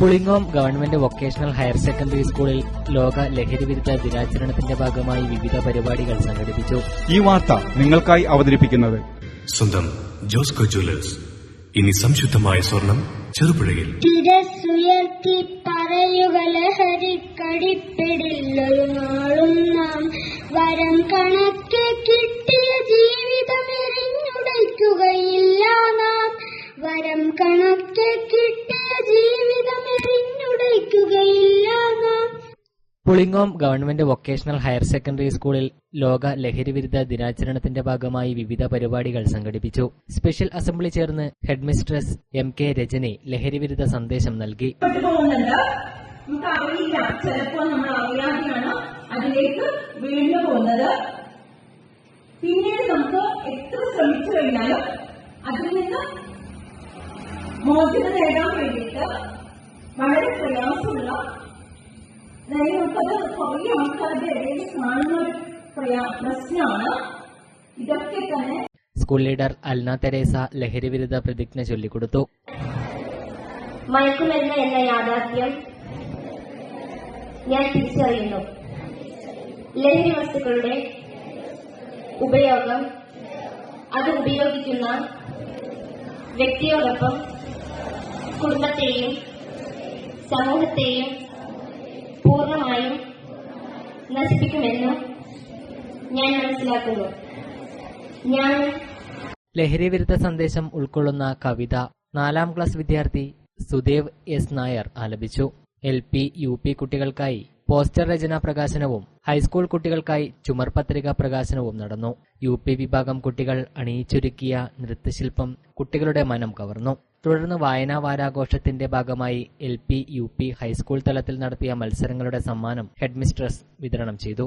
Pulingome government vocational higher secondary സ്കൂളിൽ ലോക ലഹരിവിരുദ്ധ ദിനാചരണത്തിന്റെ ഭാഗമായി വിവിധ പരിപാടികൾ സംഘടിപ്പിച്ചു. ഈ വാർത്ത നിങ്ങൾക്കായി അവതരിപ്പിക്കുന്നത് സ്വന്തം ജോസ്കോ ജ്വല്ലേഴ്സ്. ഇനി സംശുദ്ധമായ സ്വർണം ചെറുപുഴയിൽ. തിരസുയർത്തി പറയുക ലഹരിക്കടിപ്പിടില്ലൊരു നാളും നാം വരം കണക്കെ കിട്ടിയ ജീവിതം എറിഞ്ഞുടയ്ക്കുകയില്ല നാം. വരം കണക്കെ കിട്ടിയ Pulingome government vocational higher secondary സ്കൂളിൽ ലോക ലഹരിവിരുദ്ധ ദിനാചരണത്തിന്റെ ഭാഗമായി വിവിധ പരിപാടികൾ സംഘടിപ്പിച്ചു. സ്പെഷ്യൽ അസംബ്ലി ചേർന്ന് ഹെഡ്മിസ്ട്രസ് എം കെ രജനി ലഹരിവിരുദ്ധ സന്ദേശം നൽകി. നമുക്ക് അറിയില്ല. ചിലപ്പോൾ നമ്മൾ അറിയാതെയാണ് അതിലേക്ക് വീണ്ടും പോകുന്നത്. പിന്നീട് നമുക്ക് എത്ര ശ്രമിച്ചു കഴിഞ്ഞാലും അതിൽ നിന്ന് മോചനം നേടാൻ വേണ്ടിയിട്ട് വളരെ പ്രയാസമുള്ള നമുക്കത് കുറേ ആൾക്കാരുടെ ഇടയിൽ കാണുന്ന ഒരു പ്രശ്നമാണ് ഇതൊക്കെ തന്നെ സ്കൂൾ ലീഡർ അൽന തെരേസ ലഹരിവിരുദ്ധ പ്രതിജ്ഞ ചൊല്ലിക്കൊടുത്തു. മയക്കുമരുന്ന് എന്ന യാഥാർത്ഥ്യം ഞാൻ തിരിച്ചറിയുന്നു. ലഹരി വസ്തുക്കളുടെ ഉപയോഗം അത് ഉപയോഗിക്കുന്ന വ്യക്തിയോടൊപ്പം കുടുംബത്തെയും സമൂഹത്തെയും പൂർണമായും നശിപ്പിക്കുമെന്ന് ഞാൻ മനസ്സിലാക്കുന്നു. ഞാൻ ലഹരി വിരുദ്ധ സന്ദേശം ഉൾക്കൊള്ളുന്ന കവിത നാലാം ക്ലാസ് വിദ്യാർത്ഥി സുദേവ് എസ് നായർ ആലപിച്ചു. എൽ പി യു പി കുട്ടികൾക്കായി പോസ്റ്റർ രചനാ പ്രകാശനവും ഹൈസ്കൂൾ കുട്ടികൾക്കായി ചുമർപത്രിക പ്രകാശനവും നടന്നു. യു പി വിഭാഗം കുട്ടികൾ അണിയിച്ചൊരുക്കിയ നൃത്തശില്പം കുട്ടികളുടെ മനം കവർന്നു. തുടർന്ന് വായനാ വാരാഘോഷത്തിന്റെ ഭാഗമായി L P U P high school തലത്തിൽ നടത്തിയ മത്സരങ്ങളുടെ സമ്മാനം ഹെഡ്മിസ്ട്രസ് വിതരണം ചെയ്തു.